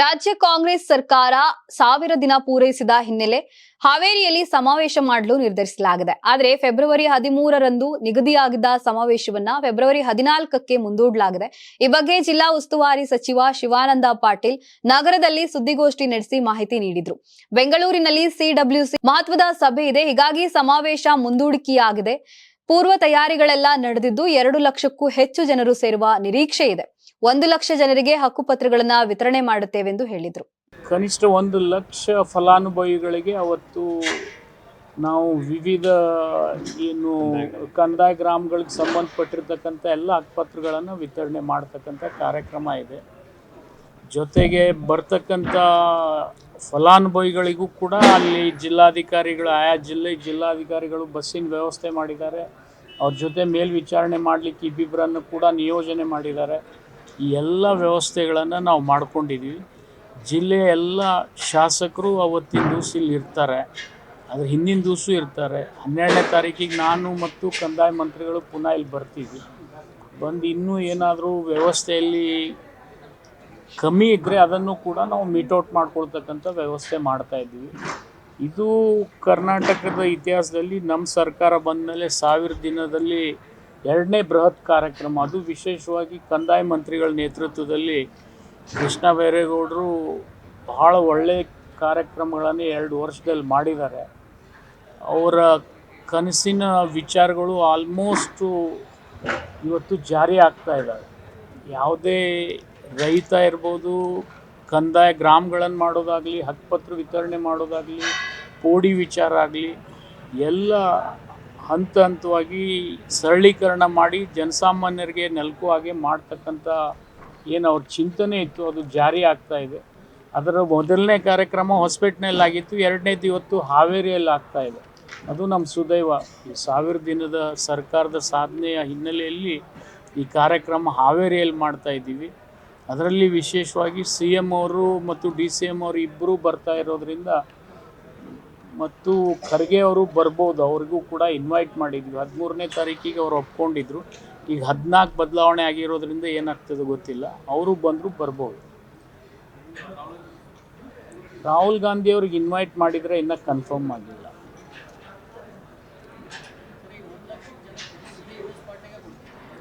ರಾಜ್ಯ ಕಾಂಗ್ರೆಸ್ ಸರ್ಕಾರ ಸಾವಿರ ದಿನ ಪೂರೈಸಿದ ಹಿನ್ನೆಲೆ ಹಾವೇರಿಯಲ್ಲಿ ಸಮಾವೇಶ ಮಾಡಲು ನಿರ್ಧರಿಸಲಾಗಿದೆ. ಆದರೆ ಫೆಬ್ರವರಿ ಹದಿಮೂರರಂದು ನಿಗದಿಯಾಗಿದ್ದ ಸಮಾವೇಶವನ್ನ ಫೆಬ್ರವರಿ ಹದಿನಾಲ್ಕಕ್ಕೆ ಮುಂದೂಡಲಾಗಿದೆ. ಈ ಬಗ್ಗೆ ಜಿಲ್ಲಾ ಉಸ್ತುವಾರಿ ಸಚಿವ ಶಿವಾನಂದ ಪಾಟೀಲ್ ನಗರದಲ್ಲಿ ಸುದ್ದಿಗೋಷ್ಠಿ ನಡೆಸಿ ಮಾಹಿತಿ ನೀಡಿದ್ರು. ಬೆಂಗಳೂರಿನಲ್ಲಿ ಸಿಡಬ್ಲ್ಯೂಸಿ ಮಹತ್ವದ ಸಭೆ ಇದೆ. ಹೀಗಾಗಿ ಸಮಾವೇಶ ಮುಂದೂಡಿಕೆಯಾಗಿದೆ. ಪೂರ್ವ ತಯಾರಿಗಳೆಲ್ಲ ನಡೆದಿದ್ದು ಎರಡು ಲಕ್ಷಕ್ಕೂ ಹೆಚ್ಚು ಜನರು ಸೇರುವ ನಿರೀಕ್ಷೆ ಇದೆ. ಒಂದು ಲಕ್ಷ ಜನರಿಗೆ ಹಕ್ಕುಪತ್ರಗಳನ್ನು ವಿತರಣೆ ಮಾಡುತ್ತೇವೆಂದು ಹೇಳಿದರು. ಕನಿಷ್ಠ ಒಂದು ಲಕ್ಷ ಫಲಾನುಭವಿಗಳಿಗೆ ಅವತ್ತು ನಾವು ವಿವಿಧ ಏನು ಕಂದಾಯ ಗ್ರಾಮಗಳಿಗೆ ಸಂಬಂಧಪಟ್ಟಿರ್ತಕ್ಕಂಥ ಎಲ್ಲ ಹಕ್ಕುಪತ್ರಗಳನ್ನು ವಿತರಣೆ ಮಾಡ್ತಕ್ಕಂಥ ಕಾರ್ಯಕ್ರಮ ಇದೆ. ಜೊತೆಗೆ ಬರ್ತಕ್ಕಂಥ ಫಲಾನುಭವಿಗಳಿಗೂ ಕೂಡ ಅಲ್ಲಿ ಜಿಲ್ಲಾಧಿಕಾರಿಗಳು, ಆಯಾ ಜಿಲ್ಲೆ ಜಿಲ್ಲಾಧಿಕಾರಿಗಳು ಬಸ್ಸಿನ ವ್ಯವಸ್ಥೆ ಮಾಡಿದ್ದಾರೆ. ಅವ್ರ ಜೊತೆ ಮೇಲ್ವಿಚಾರಣೆ ಮಾಡಲಿಕ್ಕೆ ಇಬ್ಬಿಬ್ಬರನ್ನು ಕೂಡ ನಿಯೋಜನೆ ಮಾಡಿದ್ದಾರೆ. ಈ ಎಲ್ಲ ವ್ಯವಸ್ಥೆಗಳನ್ನು ನಾವು ಮಾಡ್ಕೊಂಡಿದ್ದೀವಿ ಜಿಲ್ಲೆಯ ಎಲ್ಲ ಶಾಸಕರು ಅವತ್ತಿನ ದಿವಸ ಇಲ್ಲಿ ಇರ್ತಾರೆ. ಆದರೆ ಹಿಂದಿನ ದಿವಸ ಇರ್ತಾರೆ. ಹನ್ನೆರಡನೇ ತಾರೀಕಿಗೆ ನಾನು ಮತ್ತು ಕಂದಾಯ ಮಂತ್ರಿಗಳು ಪುನಃ ಇಲ್ಲಿ ಬರ್ತೀವಿ. ಬಂದು ಇನ್ನೂ ಏನಾದರೂ ವ್ಯವಸ್ಥೆಯಲ್ಲಿ ಕಮ್ಮಿ ಇದ್ದರೆ ಅದನ್ನು ಕೂಡ ನಾವು ಮೀಟೌಟ್ ಮಾಡ್ಕೊಳ್ತಕ್ಕಂಥ ವ್ಯವಸ್ಥೆ ಮಾಡ್ತಾ ಇದ್ದೀವಿ. ಇದು ಕರ್ನಾಟಕದ ಇತಿಹಾಸದಲ್ಲಿ ನಮ್ಮ ಸರ್ಕಾರ ಬಂದ ಮೇಲೆ ಸಾವಿರ ದಿನದಲ್ಲಿ ಎರಡನೇ ಬೃಹತ್ ಕಾರ್ಯಕ್ರಮ. ಅದು ವಿಶೇಷವಾಗಿ ಕಂದಾಯ ಮಂತ್ರಿಗಳ ನೇತೃತ್ವದಲ್ಲಿ ಕೃಷ್ಣ ಬೈರೇಗೌಡರು ಬಹಳ ಒಳ್ಳೆಯ ಕಾರ್ಯಕ್ರಮಗಳನ್ನು ಎರಡು ವರ್ಷದಲ್ಲಿ ಮಾಡಿದ್ದಾರೆ. ಅವರ ಕನಸಿನ ವಿಚಾರಗಳು ಆಲ್ಮೋಸ್ಟು ಇವತ್ತು ಜಾರಿ ಆಗ್ತಾ ಇದ್ದಾವೆ. ಯಾವುದೇ ರೈತ ಇರ್ಬೋದು, ಕಂದಾಯ, ಗ್ರಾಮಗಳನ್ನು ಮಾಡೋದಾಗಲಿ ಹಕ್ಕುಪತ್ರ ವಿತರಣೆ ಮಾಡೋದಾಗಲಿ ಪೋಡಿ ವಿಚಾರ ಆಗಲಿ, ಎಲ್ಲ ಹಂತ ಹಂತವಾಗಿ ಸರಳೀಕರಣ ಮಾಡಿ ಜನಸಾಮಾನ್ಯರಿಗೆ ನೆಲಕು ಹಾಗೆ ಮಾಡ್ತಕ್ಕಂಥ ಏನು ಅವ್ರ ಚಿಂತನೆ ಇತ್ತು, ಅದು ಜಾರಿ ಆಗ್ತಾ ಇದೆ. ಅದರ ಮೊದಲನೇ ಕಾರ್ಯಕ್ರಮ ಹೊಸಪೇಟ್ನಲ್ಲಿ ಆಗಿತ್ತು ಎರಡನೇದು ಇವತ್ತು ಹಾವೇರಿಯಲ್ಲಿ ಆಗ್ತಾ ಇದೆ. ಅದು ನಮ್ಮ ಸುದೈವ. ಈ ಸಾವಿರ ದಿನದ ಸರ್ಕಾರದ ಸಾಧನೆಯ ಹಿನ್ನೆಲೆಯಲ್ಲಿ ಈ ಕಾರ್ಯಕ್ರಮ ಹಾವೇರಿಯಲ್ಲಿ ಮಾಡ್ತಾ ಇದ್ದೀವಿ. ಅದರಲ್ಲಿ ವಿಶೇಷವಾಗಿ ಸಿ ಎಂ ಅವರು ಮತ್ತು ಡಿ ಸಿ ಎಂ ಅವರು ಇಬ್ಬರೂ ಬರ್ತಾ ಇರೋದ್ರಿಂದ ಮತ್ತು ಖರ್ಗೆ ಅವರು ಬರ್ಬೋದು, ಅವ್ರಿಗೂ ಕೂಡ ಇನ್ವೈಟ್ ಮಾಡಿದ್ವಿ. ಹದಿಮೂರನೇ ತಾರೀಕಿಗೆ ಅವ್ರು ಒಪ್ಕೊಂಡಿದ್ರು. ಈಗ ಹದಿನಾಲ್ಕು ಬದಲಾವಣೆ ಆಗಿರೋದ್ರಿಂದ ಏನಾಗ್ತದೆ ಗೊತ್ತಿಲ್ಲ. ಅವರು ಬಂದರೂ ಬರ್ಬೋದು. ರಾಹುಲ್ ಗಾಂಧಿ ಅವ್ರಿಗೆ ಇನ್ವೈಟ್ ಮಾಡಿದರೆ ಇನ್ನೂ ಕನ್ಫರ್ಮ್ ಆಗಿಲ್ಲ.